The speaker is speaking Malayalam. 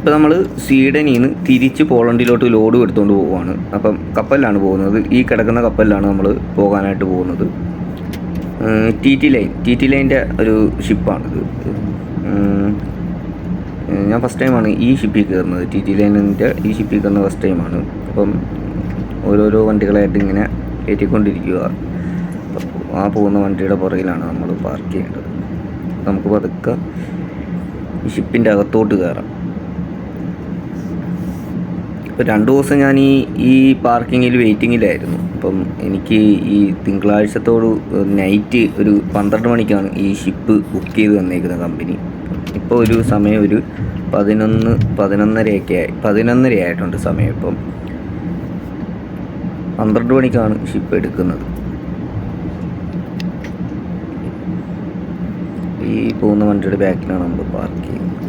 ഇപ്പോൾ നമ്മൾ സ്വീഡനിൽ നിന്ന് തിരിച്ച് പോളണ്ടിലോട്ട് ലോഡ് എടുത്തുകൊണ്ട് പോവുകയാണ് അപ്പം കപ്പലിലാണ് പോകുന്നത്. ഈ കിടക്കുന്ന കപ്പലിലാണ് നമ്മൾ പോകാനായിട്ട് പോകുന്നത്. T T line. T T ലൈന്റെ ഒരു ഷിപ്പാണിത്. ഞാൻ ഫസ്റ്റ് ടൈമാണ് ഈ ഷിപ്പിൽ കയറുന്നത്. ടി ടി ലൈനിന്റെ ഈ ഷിപ്പിൽ കയറുന്ന ഫസ്റ്റ് ടൈമാണ് അപ്പം ഓരോരോ വണ്ടികളായിട്ട് ഇങ്ങനെ കയറ്റിക്കൊണ്ടിരിക്കുക ആ പോകുന്ന വണ്ടിയുടെ പുറകിലാണ് നമ്മൾ പാർക്ക് ചെയ്യേണ്ടത്. നമുക്ക് പതുക്കെ ഷിപ്പിന്റെ അകത്തോട്ട് കയറാം. ഇപ്പോൾ രണ്ട് ദിവസം ഞാൻ ഈ ഈ പാർക്കിങ്ങിൽ വെയിറ്റിങ്ങിലായിരുന്നു അപ്പം എനിക്ക് ഈ തിങ്കളാഴ്ചത്തോട് നൈറ്റ് ഒരു പന്ത്രണ്ട് മണിക്കാണ് ഈ ഷിപ്പ് ബുക്ക് ചെയ്ത് തന്നേക്കുന്ന കമ്പനി ഇപ്പോൾ ഒരു സമയം ഒരു പതിനൊന്ന് പതിനൊന്നരയൊക്കെ ആയി പതിനൊന്നര ആയിട്ടുണ്ട് സമയം ഇപ്പം. പന്ത്രണ്ട് മണിക്കാണ് ഷിപ്പ് എടുക്കുന്നത്. ഈ പോകുന്ന വണ്ടിയുടെ ബാക്കിലാണ് നമ്മൾ പാർക്ക് ചെയ്യുന്നത്.